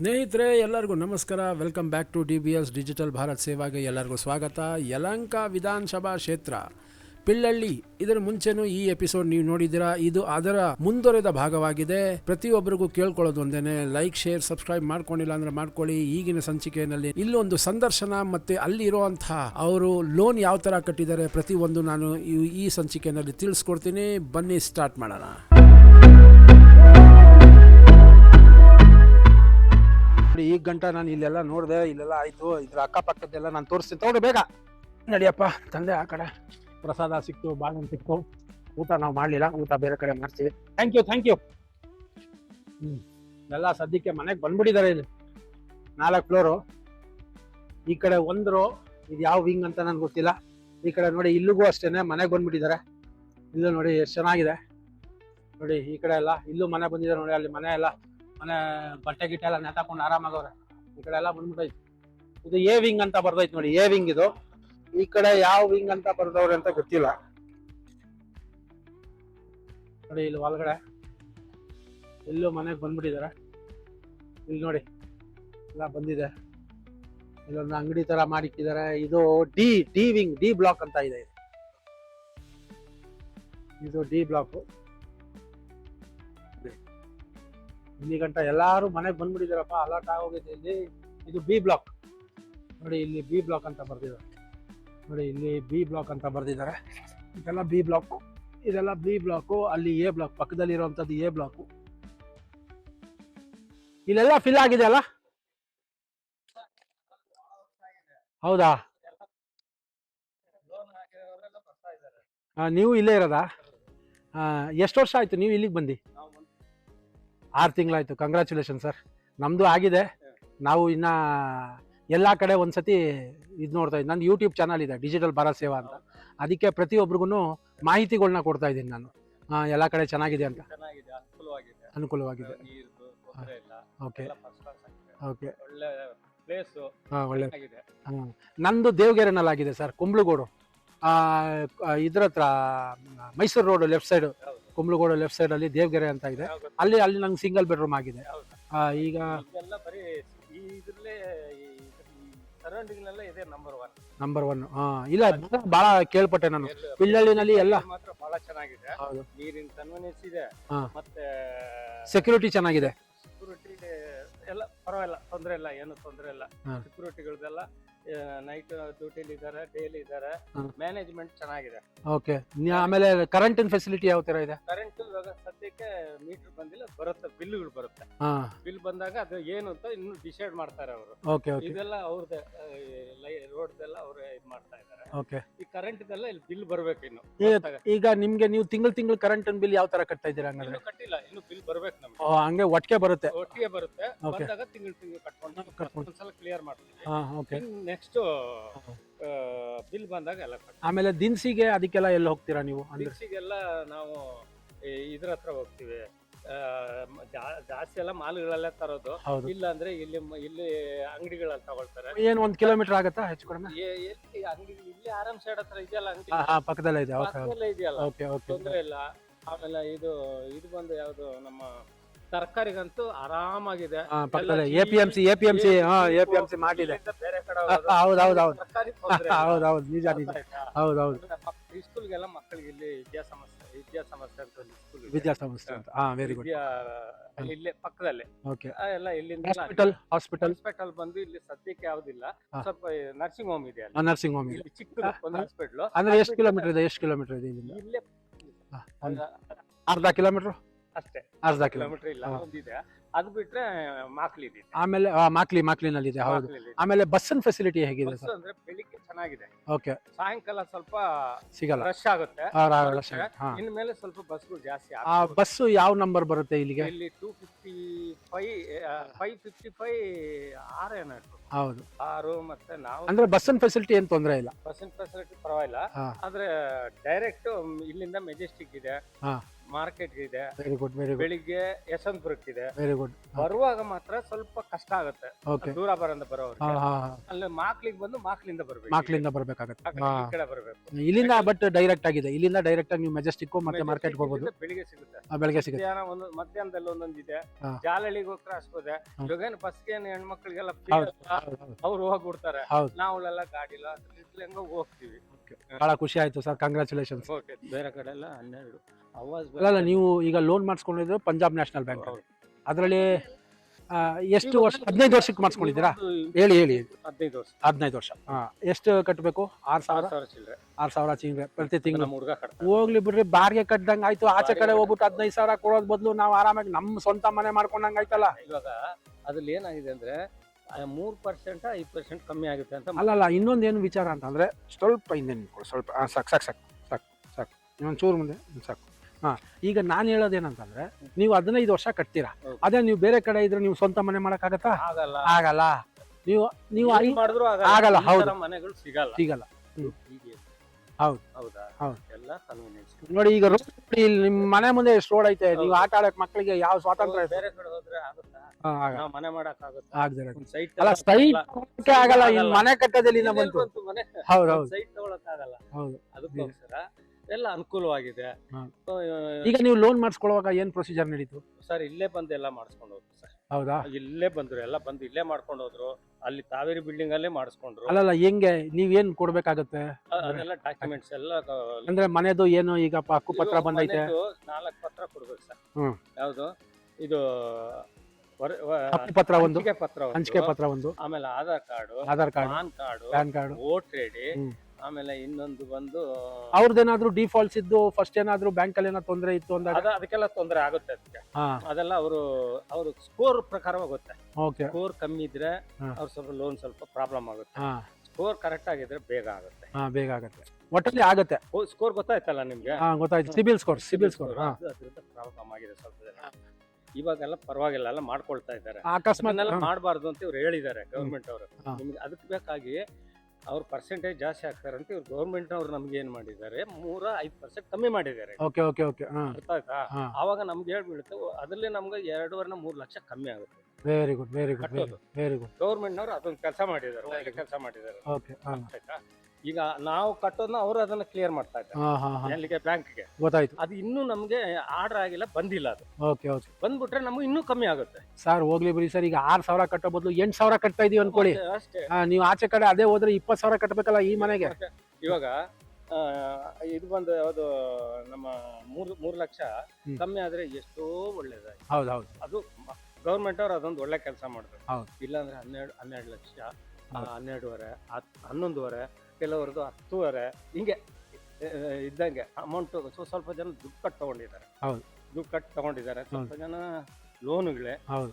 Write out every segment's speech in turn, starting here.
ಸ್ನೇಹಿತರೆ, ಎಲ್ಲರಿಗೂ ನಮಸ್ಕಾರ. Welcome back to D B S digital Bharat ಸೇವಾಗೆ ಎಲ್ಲರಿಗೂ ಸ್ವಾಗತ. ಯಲಂಕ ವಿಧಾನಸಭಾ ಕ್ಷೇತ್ರ, ಪಿಳ್ಳಳ್ಳಿ. ಇದರ ಮುಂಚೆನೂ ಈ ಎಪಿಸೋಡ್ ನೀವು ನೋಡಿದ್ದೀರಾ? ಇದು ಅದರ ಮುಂದುವರೆದ ಭಾಗವಾಗಿದೆ. ಪ್ರತಿಯೊಬ್ಬರಿಗೂ ಕೇಳ್ಕೊಳ್ಳೋದು ಒಂದೇನೆ ಲೈಕ್ ಶೇರ್ ಸಬ್ಸ್ಕ್ರೈಬ್ ಮಾಡ್ಕೊಂಡಿಲ್ಲ ಅಂದ್ರೆ ಮಾಡ್ಕೊಳ್ಳಿ. ಈಗಿನ ಸಂಚಿಕೆಯಲ್ಲಿ ಇಲ್ಲೊಂದು ಸಂದರ್ಶನ ಮತ್ತೆ ಅಲ್ಲಿರುವಂತಹ ಅವರು ಲೋನ್ ಯಾವ ತರ ಕಟ್ಟಿದ್ದಾರೆ ಪ್ರತಿಯೊಂದು ನಾನು ಈ ಸಂಚಿಕೆಯಲ್ಲಿ ತಿಳಿಸ್ಕೊಡ್ತೀನಿ. ಬನ್ನಿ ಸ್ಟಾರ್ಟ್ ಮಾಡೋಣ. ನೋಡಿ ಈಗ ಗಂಟ ನಾನು ಇಲ್ಲೆಲ್ಲ ನೋಡಿದೆ, ಇಲ್ಲೆಲ್ಲ ಆಯಿತು, ಇದ್ರ ಅಕ್ಕಪಕ್ಕದ್ದೆಲ್ಲ ನಾನು ತೋರಿಸ್ತೀನಿ. ತಗೊಂಡು ಬೇಗ. ನಡಿಯಪ್ಪ, ತಂದೆ ಆ ಕಡೆ. ಪ್ರಸಾದ ಸಿಕ್ತು ಬಾಳೆಹಣ್ಣು ಸಿಕ್ತು. ಊಟ ನಾವು ಮಾಡಲಿಲ್ಲ, ಊಟ ಬೇರೆ ಕಡೆ ಮಾಡ್ತೀವಿ. ಥ್ಯಾಂಕ್ ಯು ಥ್ಯಾಂಕ್ ಯು ಎಲ್ಲ ಸದ್ಯಕ್ಕೆ ಮನೆಗೆ ಬಂದ್ಬಿಟ್ಟಿದ್ದಾರೆ ಇಲ್ಲಿ. ನಾಲ್ಕು ಫ್ಲೋರು ಈ ಕಡೆ ಒಂದರು ಇದು ಯಾವ ವಿಂಗ್ ಅಂತ ನನಗೆ ಗೊತ್ತಿಲ್ಲ. ಈ ಕಡೆ ನೋಡಿ, ಇಲ್ಲಿಗೂ ಅಷ್ಟೇನೆ ಮನೆಗೆ ಬಂದ್ಬಿಟ್ಟಿದ್ದಾರೆ. ಇಲ್ಲೂ ನೋಡಿ, ಎಷ್ಟು ಚೆನ್ನಾಗಿದೆ. ನೋಡಿ, ಈ ಕಡೆ ಎಲ್ಲ, ಇಲ್ಲೂ ಮನೆ ಬಂದಿದ್ದಾರೆ ನೋಡಿ, ಅಲ್ಲಿ ಮನೆ ಎಲ್ಲ. ಮನೆ ಬಟ್ಟೆ ಗಿಟ್ಟೆ ಎಲ್ಲ ನೆತಾಕೊಂಡು ಆರಾಮಾಗವ್ರೆ. ಈ ಕಡೆ ಎಲ್ಲ ಬಂದ್ಬಿಟ್ಟೈತಿ ಇದು ಎ ವಿಂಗ್ ಅಂತ ಬರ್ದೈತಿ ನೋಡಿ ಎ ವಿಂಗ್ ಇದು. ಈ ಕಡೆ ಯಾವ ವಿಂಗ್ ಅಂತ ಬರ್ದವ್ರೆ ಅಂತ ಗೊತ್ತಿಲ್ಲ. ನೋಡಿ ಇಲ್ಲಿ ಒಳಗಡೆ. ಎಲ್ಲೂ ಮನೆಗೆ ಬಂದ್ಬಿಟ್ಟಿದ್ದಾರೆ ಇಲ್ಲಿ ನೋಡಿ, ಎಲ್ಲ ಬಂದಿದೆ. ಇಲ್ಲೊಂದು ಅಂಗಡಿ ತರ ಮಾಡಿಕ್ಕಿದ್ದಾರೆ ಇದು D D wing D block ಅಂತ ಇದೆ. ಇದು. ಇದು ಡಿ ಬ್ಲಾಕ್ ಇಲ್ಲಿ ಗಂಟ ಎಲ್ಲಾರು ಮನೆಗೆ ಬಂದ್ಬಿಟ್ಟಿದಾರಪ್ಪ ಅಲರ್ಟ್ ಆಗೋಗಿದೆ ಇಲ್ಲಿ. ಇದು ಬಿ ಬ್ಲಾಕ್ ನೋಡಿ ಇಲ್ಲಿ ಬಿ ಬ್ಲಾಕ್ ಅಂತ ಬರ್ದಿದ್ದಾರೆ. ನೋಡಿ ಇಲ್ಲಿ ಬಿ ಬ್ಲಾಕ್ ಅಂತ ಬರ್ದಿದ್ದಾರೆ. ಇದೆಲ್ಲ ಬಿ ಬ್ಲಾಕ್ ಇದೆಲ್ಲ ಬಿ ಬ್ಲಾಕು ಅಲ್ಲಿ ಎ ಬ್ಲಾಕ್ ಪಕ್ಕದಲ್ಲಿ ಇರುವಂತದ್ದು ಎ ಬ್ಲಾಕು ಇಲ್ಲೆಲ್ಲ ಫಿಲ್ ಆಗಿದೆ ಅಲ್ಲ? ಹೌದಾ? ನೀವು ಇಲ್ಲೇ ಇರೋದಾ? ಎಷ್ಟು ವರ್ಷ ಆಯ್ತು ನೀವು ಇಲ್ಲಿಗೆ ಬಂದು? ಆರು ತಿಂಗಳಾಯ್ತು. ಕಂಗ್ರ್ಯಾಚುಲೇಷನ್ ಸರ್ ನಮ್ಮದು ಆಗಿದೆ. ನಾವು ಇನ್ನ ಎಲ್ಲ ಕಡೆ ಒಂದ್ಸತಿ ಇದು ನೋಡ್ತಾ ಇದ್ದೀನಿ ನನ್ನ ಯೂಟ್ಯೂಬ್ ಚಾನಲ್ ಇದೆ ಡಿಜಿಟಲ್ ಬರ ಸೇವಾ ಅಂತ. ಅದಕ್ಕೆ ಪ್ರತಿಯೊಬ್ಬರಿಗೂ ಮಾಹಿತಿಗಳನ್ನ ಕೊಡ್ತಾ ಇದ್ದೀನಿ ನಾನು. ಎಲ್ಲ ಕಡೆ ಚೆನ್ನಾಗಿದೆ ಅಂತ. ಅನುಕೂಲವಾಗಿದೆ. ಓಕೆ. ಓಕೆ. ಒಳ್ಳೆ ಹಾಂ ಒಳ್ಳೆ. ಆಗಿದೆ ಹಾಂ ನಂದು ದೇವಗೆರೆನಲ್ಲಿ ಆಗಿದೆ ಸರ್ ಕುಂಬ್ಳಗೋಡು. ಇದ್ರ ಹತ್ರ Mysuru road left side. Kumbalgodu left side ಅಲ್ಲಿ ದೇವ್ಗೆರೆ ಅಂತ ಇದೆ. ಅಲ್ಲಿ ಅಲ್ಲಿ ನಂಗೆ ಸಿಂಗಲ್ ಬೆಡ್ರೂಮ್ ಆಗಿದೆ. ಆ, ಈಗ ಇದೆಲ್ಲ ಬರೀ ಈ ಇದ್ರಲ್ಲೇ ಸರೌಂಡಿಂಗ್ ನಲ್ಲೇ ಇದೆ ನಂಬರ್ ಒನ್ ನಂಬರ್ ಒನ್ ಇಲ್ಲ ಬಹಳ ಕೇಳ್ಪಟ್ಟೆ ನಾನು. ಪಿಳ್ಳಳ್ಳಿನಲ್ಲಿ ಎಲ್ಲ. ಮಾತ್ರ ಬಹಳ ಚೆನ್ನಾಗಿದೆ. ಹೌದು. ನೀರಿನ ಕನ್ವೀನಿಯನ್ಸ್ ಇದೆ. ಹಾ. ಮತ್ತೆ ಸೆಕ್ಯೂರಿಟಿ ಚೆನ್ನಾಗಿದೆ. ಸೆಕ್ಯೂರಿಟಿ ಎಲ್ಲ ಪರವಾಗಿಲ್ಲ ತೊಂದರೆ ಇಲ್ಲ ಏನು ತೊಂದರೆ ಇಲ್ಲ. ಹಾ. ಸೆಕ್ಯೂರಿಟಿಗಳದೆಲ್ಲ ನೈಟ್ ಡ್ಯೂಟಿಲಿ ಇದ್ದಾರೆ ಡೇಲಿ ಇದ್ದಾರೆ ಹಾ. ಮ್ಯಾನೇಜ್ಮೆಂಟ್ ಚೆನ್ನಾಗಿದೆ. ಓಕೆ. ಆಮೇಲೆ ಕರೆಂಟಿನ ಫೆಸಿಲಿಟಿ ಯಾವ ತರ ಇದೆ? ಕರೆಂಟ್ ಇವಾಗ ಸದ್ಯಕ್ಕೆ ಮೀಟರ್ ಬಂದಿಲ್ಲ ಬರುತ್ತೆ ಬಿಲ್ಗಳು ಬರುತ್ತೆ. ಹಾ. ಬಿಲ್ ಬಂದಾಗ ಅದು ಏನು ಅಂತ ಇನ್ನು ಡಿಸೈಡ್ ಮಾಡ್ತಾರೆ ಅವರು. Okay okay. ಇದೆಲ್ಲ ಅವ್ರದ್ದೇ ಎಲ್ಲ ಅವರೇ ಇದ್ ಮಾಡ್ತಾ ಇದಾರೆ. ಓಕೆ. ಈ ಕರೆಂಟ್ ಇದೆಲ್ಲ ಇಲ್ಲಿ ಬಿಲ್ ಬರ್ಬೇಕು ಇನ್ನು. ಈಗ ನಿಮ್ಗೆ ನೀವು ತಿಂಗಳು ತಿಂಗಳು ಕರೆಂಟ್ ಬಿಲ್ ಯಾವ ತರ ಕಟ್ತಾ ಇದ್ದೀರಾ ಹಂಗಂದ್ರೆ? ಇನ್ನು ಕಟ್ಟಿಲ್ಲ ಇನ್ನು ಬಿಲ್ ಬರ್ಬೇಕು ನಮ್ಗೆ. ಓ, ಹಂಗೆ ಒಟ್ಟಿಗೆ ಬರುತ್ತೆ. ಒಟ್ಟಿಗೆ ಬರುತ್ತೆ. Okay. ಬಂದಾಗ ತಿಂಗಳು ತಿಂಗಳು ಕಟ್ಕೊಂಡು ಕಟ್ಕೊಂಡು. ಒಂದ್ಸಲ ಕ್ಲಿಯರ್ ಮಾಡ್ತೀವಿ. ಹಾ ಓಕೆ. ನೆಕ್ಸ್ಟ್ ಬಿಲ್ ಬಂದಾಗ ಎಲ್ಲ ಆಮೇಲೆ ದಿನಸಿಗೆ ಅದಕ್ಕೆಲ್ಲ ಎಲ್ಲ ಹೋಗ್ತೀರಾ ನೀವು? ದಿನಸಿಗೆಲ್ಲ ನಾವು ಇದ್ರ ಹತ್ರ ಹೋಗ್ತೀವಿ. ಜಾಸ್ತಿ ಎಲ್ಲ ಮಾಲ್ಗಳಲ್ಲೇ ತರೋದು. ಇಲ್ಲ ಅಂದ್ರೆ ಇಲ್ಲಿ ಇಲ್ಲಿ ಅಂಗಡಿಗಳಲ್ಲಿ ತಗೊಳ್ತಾರೆ. ಏನ್ ಒಂದ್ ಕಿಲೋಮೀಟರ್ ಆಗತ್ತಾ ಹೆಚ್ಚು ಕಡಿಮೆ? ಅಂಗಡಿ ಇಲ್ಲಿ ಆರಾಮ್ ಸೈಡ್ ಹತ್ರ ಇದೆಯಲ್ಲ ಅಂಗಡಿ? ಪಕ್ಕದಲ್ಲೇ ಇದೆ. ಪಕ್ಕದಲ್ಲೇ ಇದೆಯಲ್ಲ? ತೊಂದ್ರೆ ಇಲ್ಲ. ಆಮೇಲೆ ಇದು ಇದು ಬಂದು ಯಾವ್ದು ನಮ್ಮ ತರಕಾರಿಗಂತೂ ಆರಾಮಾಗಿದೆ. ಎಪಿಎಂಸಿ ಪಕ್ಕದಲ್ಲೇ A P M C A P M C ಹಾ ಎ ಪಿ ಎಂ ಸಿ ಮಾಡಿದೆ. ಬೇರೆ ಕಡೆ ಹೌದು ಹೌದು ಹೌದು. ತರಕಾರಿ ತೊಂದ್ರೆ ಇಲ್ಲ. ಹೌದು ಹೌದು ನಿಜ ನಿಜ. ಆಯ್ತಾ? ಹೌದು ಹೌದು. ಅಂದ್ರೆ ಮಕ್- ಈ ಸ್ಕೂಲ್ಗೆಲ್ಲ ಮಕ್ಕಳಿಗೆ ಇಲ್ಲಿ ವಿದ್ಯಾ ಸಮಸ್ಯೆ ವಿದ್ಯಾ ಸಮಸ್ಯೆ ಅಂತ ಒಂದು ಸ್ಕೂಲ್ ಇದೆ. ವಿದ್ಯಾಸಂಸ್ಥೆ ಅಂತ. ಹಾ ವೆರಿ ಗುಡ್ ವಿದ್ಯಾ ಇಲ್ಲೇ ಪಕ್ಕದಲ್ಲೇ. ಓಕೆ ಆ, ಎಲ್ಲ ಇಲ್ಲಿಂದ ಹಾಸ್ಪಿಟಲ್ ಹಾಸ್ಪಿಟಲ್ ಹಾಸ್ಪಿಟಲ್ ಬಂದು ಇಲ್ಲಿ ಸದ್ಯಕ್ಕೆ ಯಾವ್ದಿಲ್ಲ. ಹಾ. ಸ್ವಲ್ಪ ನರ್ಸಿಂಗ್ ಹೋಮ್ ಇದೆ ಅಲ್ಲಿ. ನರ್ಸಿಂಗ್ ಹೋಮ್ ಇದೆ. ಇಲ್ಲಿ ಚಿಕ್ಕದು ಒಂದು ಹಾಸ್ಪಿಟಲ್ ಅಂದ್ರೆ ಎಷ್ಟು ಕಿಲೋಮೀಟರ್ ಇದೆ ಎಷ್ಟು ಕಿಲೋಮೀಟರ್ ಇದೆ ಇಲ್ಲಿಂದ? ಇಲ್ಲೇ ಹಾ, ಒಂದು ಅರ್ಧ ಕಿಲೋಮೀಟರ್ ಅಷ್ಟೇ. ಅರ್ಧ ಕಿಲೋಮೀಟರ್ ಇಲ್ಲ. ಒಂದಿದೆ ಅದು ಬಿಟ್ರೆ ಮಾಕ್ಲಿ ಇದೆ ಆಮೇಲೆ ಮಾಕ್ಲಿ ಮಾಕ್ಲಿನಲ್ಲಿ ಇದೆ ಹೌದು ಮಾಕ್ಲಿಲಿ ಇದೆ. ಆಮೇಲೆ ಬಸ್ಸಿನ ಫೆಸಿಲಿಟಿ ಹೇಗಿದೆ ಬಸ್ ಸರ್ ಅಂದ್ರೆ ಬೆಳಿಗ್ಗೆ ಚೆನ್ನಾಗಿದೆ ಓಕೆ ಸಾಯಂಕಾಲ ಸ್ವಲ್ಪ ಸಿಗಲ್ಲ ರಶ್ ಆಗುತ್ತೆ ಆ, ರಾ- ಬರುತ್ತೆ. ಆಗುತ್ತೆ. ಹಾ ಇನ್ಮೇಲೆ ಸ್ವಲ್ಪ ಬಸ್ಗಳು ಜಾಸ್ತಿ ಆ. ಬಸ್ ಯಾವ ನಂಬರ್ ಬರುತ್ತೆ ಇಲ್ಲಿಗೆ ಇಲ್ಲಿ two fifty five five fifty five ಆರು ಏನಾಯ್ತು. ಹೌದು ಆರು ಮತ್ತೆ ನಾವು ಅಂದ್ರೆ ಬಸ್ಸಿನ ಫೆಸಿಲಿಟಿ ಏನ್ ತೊಂದರೆ ಇಲ್ಲ ಬಸ್ಸಿನ ಫೆಸಿಲಿಟಿ ಪರವಾಗಿಲ್ಲ ಹಾ. ಆದ್ರೆ ಡೈರೆಕ್ಟ್ ಇಲ್ಲಿಂದ ಮೆಜೆಸ್ಟಿಕ್ ಇದೆ ಹಾ. ಮಾರ್ಕೆಟ್ ಇದೆ. ವೆರಿ ಗುಡ್ ವೆರಿ ಗುಡ್ ಬೆಳಿಗ್ಗೆ ಇದೆ ವೆರಿ ಗುಡ್ ಬರುವಾಗ ಮಾತ್ರ ಸ್ವಲ್ಪ ಕಷ್ಟ ಆಗುತ್ತೆ. ಓಕೆ ದೂರ ಬರಂದ ಬರೋರು ಹಾ ಹಾ ಹಾ. ಅಲ್ಲಿ ಮಾಕ್ಲಿಗೆ ಬಂದು ಮಾಕ್ಲಿಂದ ಬರ್ಬೇಕು. ಮಾಕ್ಲಿಂದ ಬರ್ಬೇಕಾಗತ್ತೆ. ಆ ಕಡೆ- ಹಾ. ಈ ಕಡೆ ಬರ್ಬೇಕು. ಇಲ್ಲಿಂದ ಬಟ್ ಡೈರೆಕ್ಟ್ ಆಗಿದೆ. ಇಲ್ಲಿಂದ ಡೈರೆಕ್ಟ್ ಆಗಿ ನೀವು ಮೆಜೆಸ್ಟಿಕ್ ಮತ್ತೆ ಮಾರ್ಕೆಟ್ ಹೋಗ್ಬೋದು. ಬೆಳಿಗ್ಗೆ ಸಿಗುತ್ತೆ. ಆ, ಬೆಳಗ್ಗೆ ಸಿಗುತ್ತೆ. ಮಧ್ಯಾಹ್ನ ಒಂದು ಮಧ್ಯಾಹ್ನದಲ್ಲಿ ಒಂದೊಂದು ಇದೆ. ಜಾಲಳಿಗೆ ಹೋಗಿ ಕ್ರಾಸ್ ಹೋದೆ. ಹಾ. ಇವಾಗೇನು ಏನು ಹೆಣ್ಮಕ್ಳಿಗೆಲ್ಲ ಹೌದು. ಅವ್ರು ಹೋಗ್ಬಿಡ್ತಾರೆ. ಹೌದು. ನಾವುಲೆಲ್ಲ ಗಾಡಿ ಇಲ್ಲ. ಹೆಂಗ ಹೋಗ್ತೀವಿ. ಬಹಳ ಖುಷಿ ಆಯ್ತು ಸರ್. ಕಂಗ್ರ್ಯಾಚುಲೇಷನ್ಸ್ ಬೇರೆ ಕಡೆ ಎಲ್ಲ ಹನ್ನೆರಡು. ಅವಾಜ್ ಅಲ್ಲ ನೀವು ಈಗ ಲೋನ್ ಮಾಡಿಸ್ಕೊಂಡಿದ್ರು ಪಂಜಾಬ್ ನ್ಯಾಷನಲ್ ಬ್ಯಾಂಕ್. ಅದರಲ್ಲಿ ಎಷ್ಟು ವರ್ಷ ಹದಿನೈದು ವರ್ಷಕ್ಕೆ ಮಾಡಿಸ್ಕೊಂಡಿದ್ದೀರಾ? ಹೇಳಿ ಹೇಳಿ ಹದಿನೈದು ವರ್ಷ. ಹದಿನೈದು ವರ್ಷ. ಹಾಂ ಎಷ್ಟು ಕಟ್ಟಬೇಕು ಆರು ಸಾವಿರ? ಆರು ಸಾವಿರ ಚಿಂಗ್ರೆ ಪ್ರತಿ ತಿಂಗಳು. ಹೋಗ್ಲಿ ಬಿಡ್ರಿ ಬಾರ್ಗೆ ಕಟ್ಟಿದಂಗೆ ಆಯ್ತು ಆಚೆ ಕಡೆ ಹೋಗ್ಬಿಟ್ಟು ಹದಿನೈದು ಸಾವಿರ ಕೊಡೋದ್ ಬದಲು ನಾವು ಆರಾಮಾಗಿ ನಮ್ಮ ಸ್ವಂತ ಮನೆ ಮಾಡ್ಕೊಂಡಂಗೆ ಆಯ್ತಲ್ಲ. ಇವಾಗ ಅದ್ರಲ್ಲಿ ಏನಾಗಿದೆ ಅಂದ್ರೆ ಮೂರ್ ಪರ್ಸೆಂಟ್ ಐದು ಪರ್ಸೆಂಟ್ ಕಮ್ಮಿ ಆಗುತ್ತೆ ಅಂತ ಅಲ್ಲಲ್ಲ ಇನ್ನೊಂದು ಏನು ವಿಚಾರ ಅಂತಂದರೆ ಸ್ವಲ್ಪ ಹಿಂದೆ ನಿಂತ್ಕೊಳ್ಳಿ ಸ್ವಲ್ಪ ಹಾಂ ಸಾಕು ಸಾಕು ಸಾಕು ಸಾಕು ಸಾಕು. ಇನ್ನೊಂದು ಚೂರು ಮುಂದೆ ಸಾಕು. ಹಾ ಈಗ ನಾನು ಹೇಳೋದೇನಂತಂದ್ರೆ ನೀವು ಹದಿನೈದು ವರ್ಷ ಕಟ್ತೀರಾ? ಅದೇ ನೀವು ಬೇರೆ ಕಡೆ ಇದ್ರೆ ನೀವು ಸ್ವಂತ ಮನೆ ಮಾಡೋಕ್ಕಾಗತ್ತಾ? ಆಗಲ್ಲ. ಆಗಲ್ಲ. ನೀವು ನೀವು ಐ- ಮಾಡಿದ್ರು ಆಗಲ್ಲ, ಹೌದು. ಮನೆಗಳು ಸಿಗಲ್ಲ. ಸಿಗಲ್ಲ. ಹೌದು. ಹೌದಾ? ಹೌದು. ಎಲ್ಲ ಕನ್ವೀನಿಯನ್ಸ್ ನೋಡಿ ಈಗ ರೋಡ್ ಇಲ್ಲಿ ನಿಮ್ಮ ಮನೆ ಮುಂದೆ ಎಷ್ಟು ರೋಡ್ ಐತೆ? ನೀವು ಆಟ ಆಡಕ್ ಮಕ್ಕಳಿಗೆ ಯಾವ ಸ್ವಾತಂತ್ರ್ಯ ಬೇರೆ ಕಡೆ ಹೋದ್ರೆ ಆಗುತ್ತಾ? ನಾವ್ ಮನೆ ಮಾಡಕ್ ಸೈಟ್ ಅಲ್ಲ ಸೈಟ್ ಆಗಲ್ಲ. ಇನ್ ಮನೆ ಕಟ್ಟದಲ್ಲಿ ಬಂತು ಮನೆ. ಹೌದು ಹೌದು. ಸೈಟ್ ತಗೊಳಕ್ ಆಗಲ್ಲ. ಹೌದು. ಅದಕ್ಕೋಸ್ಕರ ಎಲ್ಲ ಅನುಕೂಲವಾಗಿದೆ. ಈಗ ನೀವು ಲೋನ್ ಮಾಡಿಸ್ಕೊಳ್ಳುವಾಗ ಏನ್ ಪ್ರೊಸೀಜರ್ ನಡೀತು? ಸರ್ ಇಲ್ಲೇ ಬಂದು ಎಲ್ಲ ಮಾಡಿಸ್ಕೊಂಡು ಹೋದ್ರು ಸರ್. ಹೌದಾ? ಇಲ್ಲೇ ಬಂದ್ರು ಎಲ್ಲ ಬಂದು ಇಲ್ಲೇ ಮಾಡ್ಕೊಂಡು ಹೋದ್ರು. ಅಲ್ಲಿ ತಾವೇರಿ ಬಿಲ್ಡಿಂಗ್ ಅಲ್ಲೇ ಮಾಡಿಸ್ಕೊಂಡ್ರು. ಅಲ್ಲಲ್ಲ ಹೆಂಗೆ ನೀವೇನ್ ಕೊಡ್ಬೇಕಾಗತ್ತೆ? ಅದೆಲ್ಲ ಡಾಕ್ಯುಮೆಂಟ್ಸ್ ಎಲ್ಲ ಅಂದ್ರೆ ಮನೆದು ಏನು ಈಗ ಹಕ್ಕು ಪತ್ರ ಬಂದೈತೆ? ನಾಲ್ಕು ಪತ್ರ ಕೊಡ್ಬೇಕು ಸರ್. ಯಾವುದು? ಇದು ವರ- ವ- ಹಕ್ಕುಪತ್ರ ಒಂದು ಹಂಚಿಕೆ ಪತ್ರ ಒಂದು, ಹಂಚಿಕೆ ಪತ್ರ ಒಂದು ಆಮೇಲೆ Aadhaar card Aadhaar card PAN card PAN card. Voter ID ಹ್ಮ್. ಆಮೇಲೆ ಇನ್ನೊಂದು ಬಂದು ಅವ್ರದ್ದೇನಾದ್ರೂ ಡಿಫಾಲ್ಟ್ಸ್ ಇದ್ದು ಫಸ್ಟ್ ಏನಾದ್ರೂ ಬ್ಯಾಂಕ್ ಅಲ್ಲಿ ಏನಾದ್ರು ತೊಂದರೆ ಇತ್ತು ಅಂದಾಗ? ಅದ ಅದಕ್ಕೆಲ್ಲ ತೊಂದರೆ ಆಗುತ್ತೆ ಅದಕ್ಕೆ. ಹಾ. ಅದೆಲ್ಲ ಅವರು ಅವರು ಸ್ಕೋರ್ ಪ್ರಕಾರ ಗೊತ್ತೆ. ಓಕೆ ಸ್ಕೋರ್ ಕಮ್ಮಿ ಇದ್ರೆ ಅವ್ರ ಅವ್ರು ಸ್ವಲ್ಪ ಲೋನ್ ಸ್ವಲ್ಪ ಪ್ರಾಬ್ಲಮ್ ಆಗುತ್ತೆ. ಹಾ. ಸ್ಕೋರ್ ಕರೆಕ್ಟ್ ಆಗಿದ್ರೆ ಬೇಗ ಆಗುತ್ತೆ. ಹಾ ಬೇಗ ಆಗತ್ತೆ. ಒಟ್ಟಲ್ಲಿ ಆಗುತ್ತೆ. ಸ್ಕೋರ್ ಗೊತ್ತಾಯ್ತಲ್ಲ ನಿಮ್ಗೆ? ಹಾ ಗೊತ್ತಾಯ್ತು. ಸಿಬಿಲ್ ಸ್ಕೋರ್ ಸಿಬಿಲ್ ಸ್ಕೋರ್ ಹಾ. ಪ್ರಾಬ್ಲಮ್ ಆಗಿದೆ ಸ್ವಲ್ಪ ಜನ. ಇವಾಗೆಲ್ಲ ಪರವಾಗಿಲ್ಲ ಎಲ್ಲ ಮಾಡ್ಕೊಳ್ತಾ ಇದ್ದಾರೆ. ಅಕಸ್ಮಾತ್ ಅದನ್ನೆಲ್ಲ ಮಾಡಬಾರ್ದು ಅಂತ ಇವ್ರು ಹೇಳಿದ್ದಾರೆ ಗೌರ್ಮೆಂಟ್ ಅವರು. ಹಾ. ನಿಮ್ಗೆ ಅದಕ್ಕೆ ಬೇಕಾಗಿ ಅವ್ರ ಪರ್ಸೆಂಟೇಜ್ ಜಾಸ್ತಿ ಆಗ್ತಾರೆ ಅಂತ ಇವ್ರು ಗೌರ್ಮೆಂಟ್ ಅವ್ರು ನಮ್ಗೆ ಏನ್ ಮಾಡಿದ್ದಾರೆ ಮೂರ ಐದು ಪರ್ಸೆಂಟ್ ಕಮ್ಮಿ ಮಾಡಿದ್ದಾರೆ. Okay okay okay. ಹಾ. ಅರ್ಥ ಆಯ್ತಾ? ಹಾ. ಆವಾಗ ನಮ್ಗೆ ಹೇಳ್ಬಿಡುತ್ತೆ ಅದರಲ್ಲಿ ನಮ್ಗೆ ಎರಡೂವರೆ ಮೂರು ಲಕ್ಷ ಕಮ್ಮಿ ಆಗುತ್ತೆ. ವೆರಿ ಗುಡ್ ವೆರಿ ಗುಡ್ ಕಟ್ಟೋದು. ವೆರಿ ಗುಡ್ ಗೌರ್ಮೆಂಟ್ ಅವರು ಅದೊಂದು ಕೆಲಸ ಮಾಡಿದ್ದಾರೆ ಒಳ್ಳೆ ಕೆಲಸ ಮಾಡಿದ್ದಾರೆ. ಓಕೆ ಹಾ. ಆಯ್ತಾ? ಈಗ ನಾವು ಕಟ್ಟೋದನ್ನ ಅವರು ಅದನ್ನ ಕ್ಲಿಯರ್ ಮಾಡ್ತಾ ಇದ್ದಾರೆ. ಹಾ ಹಾ ಹಾ. ಎಲ್ಲಿಗೆ ಬ್ಯಾಂಕ್ಗೆ ಗೊತ್ತಾಯ್ತು. ಅದು ಇನ್ನೂ ನಮ್ಗೆ ಆರ್ಡರ್ ಆಗಿಲ್ಲ ಬಂದಿಲ್ಲ ಅದು. Okay okay. ಬಂದ್ಬಿಟ್ರೆ ನಮ್ಗೆ ಇನ್ನೂ ಕಮ್ಮಿ ಆಗುತ್ತೆ. ಸರ್ ಹೋಗ್ಲಿ ಬಿಡಿ ಸರ್ ಈಗ ಆರ್ ಸಾವಿರ ಕಟ್ಟೋ ಬದಲು ಎಂಟ್ ಸಾವಿರ ಕಟ್ತಾ ಇದೀವಿ ಅನ್ಕೊಳ್ಳಿ. ಅಷ್ಟೇ ಆ, ನೀವು ಆಚೆ ಕಡೆ ಅದೇ ಹೋದ್ರೆ ಇಪ್ಪತ್ತು ಸಾವಿರ ಕಟ್ಟಬೇಕಲ್ಲ ಈ ಮನೆಗೆ? ಇವಾಗ ಆ, ಇದು ಬಂದು ಅದು ನಮ್ಮ ಮೂರು ಮೂರು ಲಕ್ಷ ಹ್ಮ್. ಕಮ್ಮಿ ಆದ್ರೆ ಎಷ್ಟೋ ಒಳ್ಳೇದಾಯ್ತು. ಹೌದು ಹೌದು. ಅದು ಗೌರ್ಮೆಂಟ್ ಅವ್ರು ಅದೊಂದು ಒಳ್ಳೆ ಕೆಲಸ ಮಾಡ್ತಾರೆ. ಹೌದು. ಇಲ್ಲಾಂದ್ರೆ ಹನ್ನೆರಡು ಹನ್ನೆರಡು ಲಕ್ಷ ಆ, ಹೌದು. ಹನ್ನೆರಡುವರೆ ಹತ್ ಹನ್ನೊಂದುವರೆ ಕೆಲವರದು ಹತ್ತುವರೆ ಹಿಂಗೆ ಇದ್ದಂಗೆ ಅಮೌಂಟ್ ಸ್ವಲ್ಪ ಜನ ದುಡ್ಡು ಕಟ್ ತಗೊಂಡಿದ್ದಾರೆ. ಹೌದು. ದುಡ್ಡು ಕಟ್ ತಗೊಂಡಿದ್ದಾರೆ. ಸ್ವಲ್ಪ ಜನ ಲೋನ್ಗಳೇ ಹೌದು.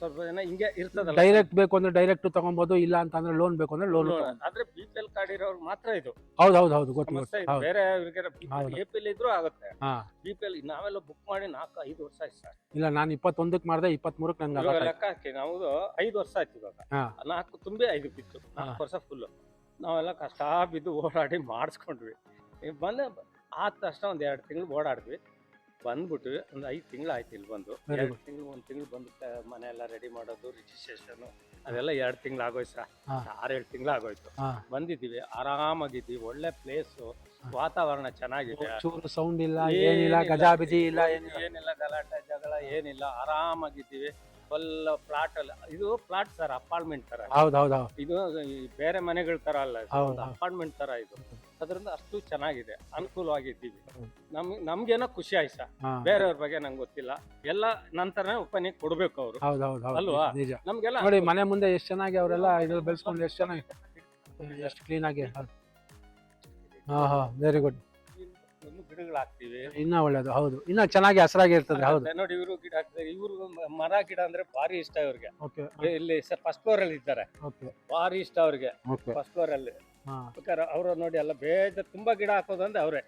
ಸ್ವಲ್ಪ ಜನ ಹಿಂಗೆ ಇರ್ತದಲ್ಲ. ಡೈರೆಕ್ಟ್ ಬೇಕು ಅಂದ್ರೆ ಡೈರೆಕ್ಟ್ ತಗೊಬೋದು ಇಲ್ಲ ಅಂತಂದ್ರೆ ಲೋನ್ ಬೇಕು ಅಂದ್ರೆ ಲೋನ್. ಆದ್ರೆ ಬಿ ಪಿ ಎಲ್ ಕಾರ್ಡ್ ಇರೋರು ಮಾತ್ರ ಇದು. ಹೌದು ಹೌದು ಹೌದು ಗೊತ್ತು ಬೇರೆ. ಎ ಪಿ ಎಲ್ ಇದ್ರೂ ಆಗುತ್ತೆ. ಬಿ ಪಿ ಎಲ್ ನಾವೆಲ್ಲ ಬುಕ್ ಮಾಡಿ ನಾಲ್ಕು ಐದು ವರ್ಷ ಆಯ್ತು ಸರ್. ಇಲ್ಲ ನಾನು ಇಪ್ಪತ್ತೊಂದಕ್ಕೆ ಮಾಡಿದೆ ಇಪ್ಪತ್ಮೂರಕ್ಕೆ ನನ್ಗೆ ಲೆಕ್ಕ ಹಾಕಿ ನಾವು ಐದು ವರ್ಷ ಆಯ್ತು ಇವಾಗ. ನಾಲ್ಕು ತುಂಬಿ ಐದು ಬಿತ್ತು. ನಾಲ್ಕು ವರ್ಷ ಫುಲ್ ನಾವೆಲ್ಲ ಕಷ್ಟ ಬಿದ್ದು ಓಡಾಡಿ ಮಾಡಿಸ್ಕೊಂಡ್ವಿ. ಬಂದ ಆದ ತಕ್ಷಣ ಒಂದು ಎರಡು ತಿಂಗಳು ಓಡಾಡಿದ್ವಿ. ಬಂದ್ಬಿಟ್ವಿ ಒಂದು ಐದು ತಿಂಗಳು ಆಯ್ತು ಇಲ್ಲಿ ಬಂದು. ಎರಡು ತಿಂಗಳು ಒಂದು ತಿಂಗಳು ಬಂದು ಮನೆ ಎಲ್ಲ ರೆಡಿ ಮಾಡೋದು ರಿಜಿಸ್ಟ್ರೇಷನ್ ಅದೆಲ್ಲ ಎರಡು ತಿಂಗಳು ಆಗೋಯ್ತು? ಸರ್. ಆರೇಳು ತಿಂಗಳು ಆಗೋಯ್ತು. ಬಂದಿದ್ದೀವಿ ಆರಾಮಾಗಿದ್ದೀವಿ ಒಳ್ಳೆ ಪ್ಲೇಸು ವಾತಾವರಣ ಚೆನ್ನಾಗಿದೆ. ಚೂರು ಸೌಂಡ್ ಇಲ್ಲ ಏನಿಲ್ಲ, ಗಜಾಬಿಜಿ ಇಲ್ಲ ಏನಿಲ್ಲ ಗಲಾಟೆ ಜಗಳ ಏನಿಲ್ಲ ಆರಾಮಾಗಿದ್ದೀವಿ. ಫುಲ್ ಪ್ಲಾಟ್ ಅಲ್ಲ. ಇದು ಪ್ಲಾಟ್ ಸರ್ ಅಪಾರ್ಟ್ಮೆಂಟ್ ತರ ಹೌದು ಹೌದು. ಹೌದು ಇದು ಈ ಬೇರೆ ಮನೆಗಳ ತರ ಅಲ್ಲ ಹೌದು. ಅಪಾರ್ಟ್ಮೆಂಟ್ ತರ ಇದು. ಅದರಿಂದ ಅಷ್ಟು ಚೆನ್ನಾಗಿದೆ ಅನುಕೂಲವಾಗಿದ್ದೀವಿ. ನಮ್ ನಮ್ಗೇನೋ ಖುಷಿ ಆಯ್ತು ಸರ್ ಹಾ. ಬೇರೆಯವ್ರ ಬಗ್ಗೆ ನಂಗೆ ಗೊತ್ತಿಲ್ಲ. ಎಲ್ಲ ನಂತರನೇ ಒಪಿನಿಯನ್ ಕೊಡ್ಬೇಕು ಅವರು. ಹೌದು ಹೌದು. ಹೌದು ಅಲ್ವಾ? ನಿಜ. ನಮ್ಗೆಲ್ಲ ನೋಡಿ ಮನೆ ಮುಂದೆ ಎಷ್ಟು ಚೆನ್ನಾಗಿ ಅವರೆಲ್ಲ ಇದ್ರಲ್ಲಿ ಬೆಳೆಸ್ಕೊಂಡು ಎಷ್ಟು ಚೆನ್ನಾಗಿ ಎಷ್ಟು ಕ್ಲೀನ್ ಆಗಿ ಹಾ ಹಾ. ವೆರಿ ಗುಡ್ ಗಿಡಗಳು ಹಾಕ್ತಿವಿ ಇನ್ನ ಒಳ್ಳೇದು ಹೌದು. ಇನ್ನ ಚೆನ್ನಾಗಿ ಹಸಿರಾಗಿ ಇರ್ತದೆ ಹೌದು. ನೋಡಿ ಇವರು ಗಿಡ ಹಾಕ್ತಾರೆ. ಇವರು ಮರ ಗಿಡ ಅಂದ್ರೆ ಭಾರಿ ಇಷ್ಟ ಇವ್ರಿಗೆ ಓಕೆ. ಇಲ್ಲಿ ಫಸ್ಟ್ ಫ್ಲೋರ್ ಅಲ್ಲಿ ಇದ್ದಾರೆ. ಓಕೆ. ಭಾರಿ ಇಷ್ಟ ಅವ್ರಿಗೆ. ಓಕೆ. ಫಸ್ಟ್ ಫ್ಲೋರ್ ಅಲ್ಲಿ. ಹಾ. ಬೇಕಾದ್ರೆ ಅವರು ನೋಡಿ ಎಲ್ಲ ಬೇಜ ತುಂಬಾ ಗಿಡ ಹಾಕೋದಂದ್ರೆ ಅವರೇ.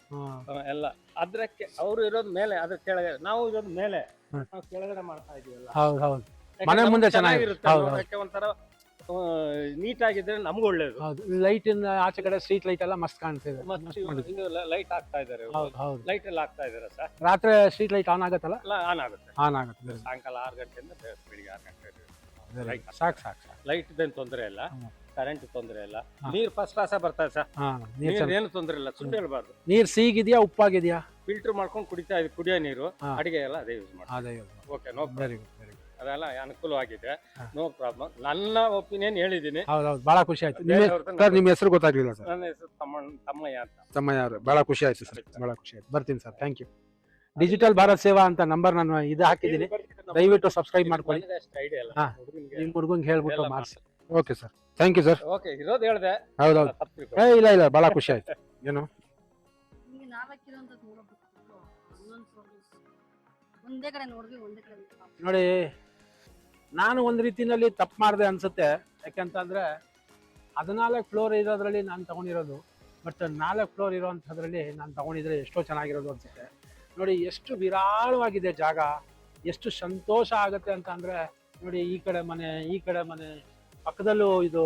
ಎಲ್ಲ. ಅದ್ರಕ್ಕೆ ಅವ್ರು ಇರೋದ್ ಮೇಲೆ ಅದ್ರ ಕೆಳಗೆ ನಾವು ಇರೋದ್ ಮೇಲೆ ನಾವು ಕೆಳಗಡೆ ಮಾಡ್ತಾ ಇದೀವಲ್ಲ. ಹೌದು ಹೌದು. ಮನೆ ಮುಂದೆ ಚೆನ್ನಾಗಿ- ಚೆನ್ನಾಗಿರುತ್ತೆ. ಹೌದು, ಹೌದು. ನೋಡಕ್ಕೆ ಒಂಥರ ನೀಟಾಗಿದ್ರೆ ನಮ್ಗೆ ಒಳ್ಳೇದು. ಹೌದು ಲೈಟ್ ಇಂದ ಆಚೆ ಕಡೆ ಸ್ಟ್ರೀಟ್ ಲೈಟ್ ಎಲ್ಲ ಮಸ್ತ್ ಕಾಣ್ತಿದೆ ಲೈಟ್ ಆಗ್ತಾ ಇದಾರೆ ಹೌದು ಹೌದು. ಲೈಟ್ ಎಲ್ಲ ಆಗ್ತಾ ಇದಾರೆ ಸರ್. ರಾತ್ರಿ ಸ್ಟ್ರೀಟ್ ಲೈಟ್ ಆನ್ ಆಗುತ್ತಲ್ಲ? ಆನ್ ಆಗುತ್ತೆ. ಆನ್ ಆಗುತ್ತೆ ಸಾಯಂಕಾಲ ಆರು ಗಂಟೆಯಿಂದ ಬೆಳಿಗ್ಗೆ ಆರು ಗಂಟೆ. ಸಾಕು ಸಾಕು ಸಾಕು. ಲೈಟ್ ಇದೇನು ತೊಂದರೆ ಇಲ್ಲ. ಕರೆಂಟ್ ತೊಂದರೆ ಇಲ್ಲ. ನೀರ್ ಫಸ್ಟ್ ಕ್ಲಾಸ್ ಬರ್ತಾ ಸರ್. ಏನು ತೊಂದರೆ ಇಲ್ಲ. ಸುಳ್ಳು ಹೇಳ್ಬಾರ್ದು. ನೀರ್ ಸೀಗಿದ್ಯಾ ಉಪ್ಪಾಗಿದ್ಯಾ? ಫಿಲ್ಟರ್ ಮಾಡ್ಕೊಂಡು ಕುಡಿತಾ ಇದೆ ಕುಡಿಯೋ ನೀರು. ಅಡಿಗೆ ಎಲ್ಲ ಅದೇ ಯೂಸ್ ಮಾಡಿ ಓಕೆ ನೋ ವೆರಿ ಗುಡ್ ಅದೆಲ್ಲ ಅನುಕೂಲವಾಗಿದೆ. ನೋ ಪ್ರಾಬ್ಲಮ್ ನನ್ನ ಒಪಿನಿಯನ್ ಹೇಳಿದ್ದೀನಿ. ಹೌದು ಹೌದು ಬಹಳ ಖುಷಿ ಆಯ್ತು. ನಿಮ್ಮ ಸರ್ ನಿಮ್ಮ ಹೆಸರು ಗೊತ್ತಾಗ್ಲಿಲ್ಲ ಸರ್. ನನ್ನ ಹೆಸರು ತಮ್ಮಣ್ಣ ತಮ್ಮಯ್ಯ ಅಂತ. ತಮ್ಮಯ್ಯ ಅವರು. ಬಹಳ ಖುಷಿ ಆಯ್ತು ಸರ್. ಬಹಳ ಖುಷಿ ಆಯ್ತು. ಬರ್ತೀನಿ sir. Thank you digital Bharat Seva ಅಂತ ನಂಬರ್ ನಾನು ಇದು ಹಾಕಿದ್ದೀನಿ. ದಯವಿಟ್ಟು ಸಬ್ಸ್ಕ್ರೈಬ್ ಮಾಡ್ಕೊಳ್ಳಿ. ಐಡಿಯಾ ಇಲ್ಲ ಹಾ. ಹುಡುಗನಿಗೆ ನಿಮ್ಮ ಹುಡುಗಂಗೆ ಹೇಳ್ಬಿಟ್ಟು ಮಾಡಿಸಿ. Okay sir thank you sir okay ಇರೋದು ಹೇಳ್ದೆ. ಹೌದೌದು. ಏ ಇಲ್ಲ ಇಲ್ಲ. ಬಹಳ ಖುಷಿ ಆಯ್ತು. ಏನು. ನೋಡಿ ನಾನು ಒಂದು ರೀತಿನಲ್ಲಿ ತಪ್ಪು ಮಾಡಿದೆ ಅನ್ಸುತ್ತೆ. ಯಾಕೆಂತಂದರೆ ಹದಿನಾಲ್ಕು ಫ್ಲೋರ್ ಇರೋದ್ರಲ್ಲಿ ನಾನು ತಗೊಂಡಿರೋದು, ಬಟ್ ನಾಲ್ಕು ಫ್ಲೋರ್ ಇರೋವಂಥದ್ರಲ್ಲಿ ನಾನು ತಗೊಂಡಿದ್ರೆ ಎಷ್ಟೋ ಚೆನ್ನಾಗಿರೋದು ಅನ್ಸುತ್ತೆ. ನೋಡಿ, ಎಷ್ಟು ವಿರಾಳವಾಗಿದೆ ಜಾಗ, ಎಷ್ಟು ಸಂತೋಷ ಆಗುತ್ತೆ ಅಂತ ಅಂದರೆ ನೋಡಿ, ಈ ಕಡೆ ಮನೆ, ಈ ಕಡೆ ಮನೆ, ಪಕ್ಕದಲ್ಲೂ ಇದು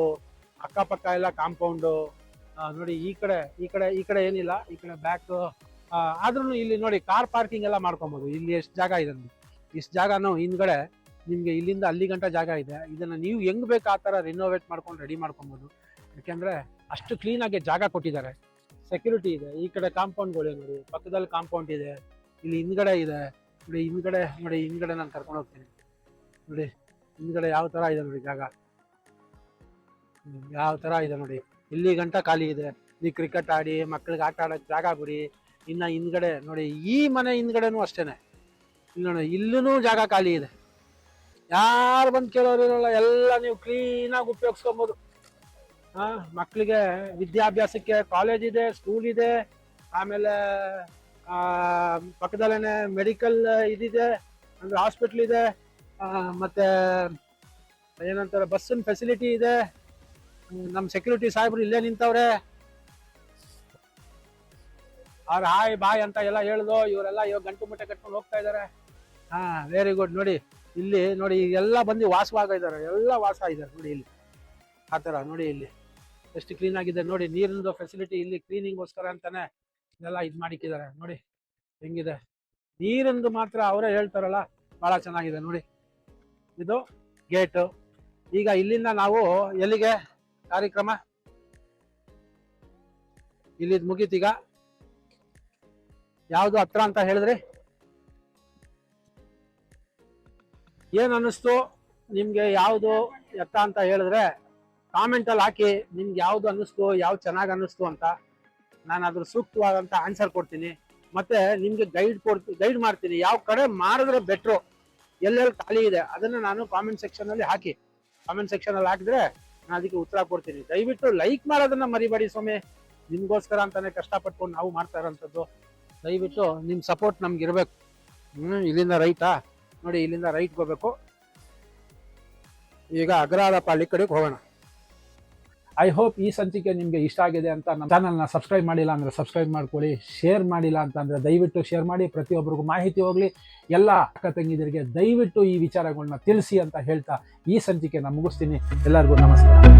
ಅಕ್ಕಪಕ್ಕ ಎಲ್ಲ ಕಾಂಪೌಂಡು ನೋಡಿ, ಈ ಕಡೆ ಈ ಕಡೆ ಈ ಕಡೆ ಏನಿಲ್ಲ, ಈ ಕಡೆ ಬ್ಯಾಕ್ ಆದ್ರೂ ಇಲ್ಲಿ ನೋಡಿ ಕಾರ್ ಪಾರ್ಕಿಂಗ್ ಎಲ್ಲ ಮಾಡ್ಕೊಬೋದು. ಇಲ್ಲಿ ಎಷ್ಟು ಜಾಗ ಇದೆ ಇಷ್ಟು ಜಾಗನೂ ಹಿಂದ್ಗಡೆ ನಿಮಗೆ ಇಲ್ಲಿಂದ ಅಲ್ಲಿ ಗಂಟ ಜಾಗ ಇದೆ. ಇದನ್ನು ನೀವು ಹೆಂಗ್ ಬೇಕು ಆ ಥರ ರಿನೋವೇಟ್ ಮಾಡ್ಕೊಂಡು ರೆಡಿ ಮಾಡ್ಕೊಬೋದು. ಯಾಕೆಂದರೆ ಅಷ್ಟು ಕ್ಲೀನಾಗಿ ಜಾಗ ಕೊಟ್ಟಿದ್ದಾರೆ. ಸೆಕ್ಯೂರಿಟಿ ಇದೆ. ಈ ಕಡೆ ಕಾಂಪೌಂಡ್ಗಳೇ ನೋಡಿ. ಪಕ್ಕದಲ್ಲಿ ಕಾಂಪೌಂಡ್ ಇದೆ. ಇಲ್ಲಿ ಹಿಂದ್ಗಡೆ ಇದೆ. ನೋಡಿ, ಹಿಂದ್ಗಡೆ ನೋಡಿ, ಹಿಂದ್ಗಡೆ ನಾನು ಕರ್ಕೊಂಡು ಹೋಗ್ತೀನಿ. ನೋಡಿ, ಹಿಂದ್ಗಡೆ ಯಾವ ಥರ ಇದೆ ನೋಡಿ ಜಾಗ. ಯಾವ ಥರ ಇದೆ ನೋಡಿ. ಇಲ್ಲಿ ಗಂಟ ಖಾಲಿ ಇದೆ. ನೀವು ಕ್ರಿಕೆಟ್ ಆಡಿ, ಮಕ್ಳಿಗೆ ಆಟ ಆಡೋಕ್ಕೆ ಜಾಗ ಬಿಡಿ ಇನ್ನು ಹಿಂದ್ಗಡೆ ನೋಡಿ, ಈ ಮನೆ ಹಿಂದ್ಗಡೆನೂ ಅಷ್ಟೇನೆ. ಇಲ್ಲ ನೋಡಿ ಇಲ್ಲೂ ಜಾಗ ಖಾಲಿ ಇದೆ. ಯಾರು ಬಂದು ಕೇಳೋರು ಇರೋಲ್ಲ, ಎಲ್ಲ ನೀವು ಕ್ಲೀನಾಗಿ ಉಪಯೋಗಿಸ್ಕೊಬೋದು. ಹಾ ಮಕ್ಕಳಿಗೆ ವಿದ್ಯಾಭ್ಯಾಸಕ್ಕೆ ಕಾಲೇಜ್ ಇದೆ ಸ್ಕೂಲ್ ಇದೆ, ಆಮೇಲೆ ಪಕ್ಕದಲ್ಲೇನೆ ಮೆಡಿಕಲ್ ಇದಿದೆ, ಅಂದ್ರೆ ಹಾಸ್ಪಿಟ್ಲ್ ಇದೆ ಮತ್ತೆ ಏನಂತಾರೆ ಬಸ್ಸಿನ ಫೆಸಿಲಿಟಿ ಇದೆ ನಮ್ಮ ಸೆಕ್ಯೂರಿಟಿ ಸಾಹೇಬ್ರು ಇಲ್ಲೇ ನಿಂತವ್ರೆ. ಅವ್ರ ಹಾಯ್, ಬಾಯ್ ಅಂತ ಎಲ್ಲ ಹೇಳ್ದು, ಇವರೆಲ್ಲ ಇವಾಗ ಗಂಟು ಮುಟ್ಟೆ ಕಟ್ಕೊಂಡು ಹೋಗ್ತಾ ಇದಾರೆ. ಹಾ ವೆರಿ ಗುಡ್ ನೋಡಿ ಇಲ್ಲಿ ನೋಡಿ ಎಲ್ಲ ಬಂದು ವಾಸವಾಗ ಇದ್ದಾರೆ ಎಲ್ಲ ವಾಸ ಇದ್ದಾರೆ ನೋಡಿ ಇಲ್ಲಿ. ಆ ಥರ ನೋಡಿ ಇಲ್ಲಿ. ಎಷ್ಟು ಕ್ಲೀನ್ ಆಗಿದೆ ನೋಡಿ, ನೀರಿಂದು ಫೆಸಿಲಿಟಿ ಇಲ್ಲಿ ಕ್ಲೀನಿಂಗೋಸ್ಕರ ಅಂತಾನೆ ಇದೆಲ್ಲ ಇದು ಮಾಡಿಕ್ಕಿದ್ದಾರೆ. ನೋಡಿ, ಹೆಂಗಿದೆ? ನೀರಿಂದು ಮಾತ್ರ ಅವರೇ ಹೇಳ್ತಾರಲ್ಲ ಬಹಳ ಚೆನ್ನಾಗಿದೆ ನೋಡಿ. ಇದು ಗೇಟು. ಈಗ ಇಲ್ಲಿಂದ ನಾವು ಎಲ್ಲಿಗೆ ಕಾರ್ಯಕ್ರಮ? ಇಲ್ಲಿದ್ ಮುಗೀತೀಗ ಯಾವುದು ಹತ್ರ ಅಂತ ಹೇಳಿದ್ರಿ? ಏನ್ ಅನ್ನಿಸ್ತು? ನಿಮಗೆ ಯಾವುದು ಎತ್ತ ಅಂತ ಹೇಳಿದ್ರೆ ಕಾಮೆಂಟ್ ಅಲ್ಲಿ ಹಾಕಿ, ನಿಮ್ಗೆ ಯಾವ್ದು ಅನ್ನಿಸ್ತು ಯಾವ್ದು ಚೆನ್ನಾಗಿ ಅನ್ನಿಸ್ತು ಅಂತ ನಾನು ಅದ್ರ ಸೂಕ್ತವಾದಂತ ಆನ್ಸರ್ ಕೊಡ್ತೀನಿ. ಮತ್ತೆ ನಿಮಗೆ ಗೈಡ್ ಕೊಡ್ತೀನಿ ಗೈಡ್ ಮಾಡ್ತೀನಿ. ಯಾವ ಕಡೆ ಮಾಡಿದ್ರೆ ಬೆಟ್ರು ಎಲ್ಲೆಲ್ಲಿ ಖಾಲಿ ಇದೆ, ಅದನ್ನ ನಾನು ಕಾಮೆಂಟ್ ಸೆಕ್ಷನ್ ಅಲ್ಲಿ ಹಾಕಿ. ಕಾಮೆಂಟ್ ಸೆಕ್ಷನ್ ಅಲ್ಲಿ ಹಾಕಿದ್ರೆ ನಾನು ಅದಕ್ಕೆ ಉತ್ತರ ಕೊಡ್ತೀನಿ. ದಯವಿಟ್ಟು ಲೈಕ್ ಮಾಡೋದನ್ನ ಮರಿಬೇಡಿ ಸ್ವಾಮಿ. ನಿಮಗೋಸ್ಕರ ಅಂತಾನೆ ಕಷ್ಟಪಟ್ಕೊಂಡು ನಾವು ಮಾಡ್ತಾ ಇರೋಂಥದ್ದು. ದಯವಿಟ್ಟು ನಿಮ್ಮ ಸಪೋರ್ಟ್ ನಮ್ಗೆ ಇರಬೇಕು ಹ್ಞೂ ಇಲ್ಲಿಂದ ರೈಟಾ? ನೋಡಿ, ಇಲ್ಲಿಂದ ರೈಟ್ ಹೋಗ್ಬೇಕು. ಈಗ ಅಗ್ರಹಾರ ಪಾಳಿ ಕಡೆಗೆ ಹೋಗೋಣ. ಐ ಹೋಪ್ ಈ ಸಂಚಿಕೆ ನಿಮಗೆ ಇಷ್ಟ ಆಗಿದೆ ಅಂತ ನಮ್ಮ ಚಾನಲ್ನ ಸಬ್ಸ್ಕ್ರೈಬ್ ಮಾಡಿಲ್ಲ ಅಂದರೆ ಸಬ್ಸ್ಕ್ರೈಬ್ ಮಾಡ್ಕೊಳ್ಳಿ ಶೇರ್ ಮಾಡಿಲ್ಲ ಅಂತಂದರೆ ದಯವಿಟ್ಟು ಶೇರ್ ಮಾಡಿ, ಪ್ರತಿಯೊಬ್ಬರಿಗೂ ಮಾಹಿತಿ ಹೋಗಲಿ. ಎಲ್ಲ ಅಕ್ಕ ತಂಗಿದರಿಗೆ ದಯವಿಟ್ಟು ಈ ವಿಚಾರಗಳನ್ನ ತಿಳಿಸಿ ಅಂತ ಹೇಳ್ತಾ ಈ ಸಂಚಿಕೆನ ಮುಗಿಸ್ತೀನಿ. ಎಲ್ಲರಿಗೂ ನಮಸ್ಕಾರ.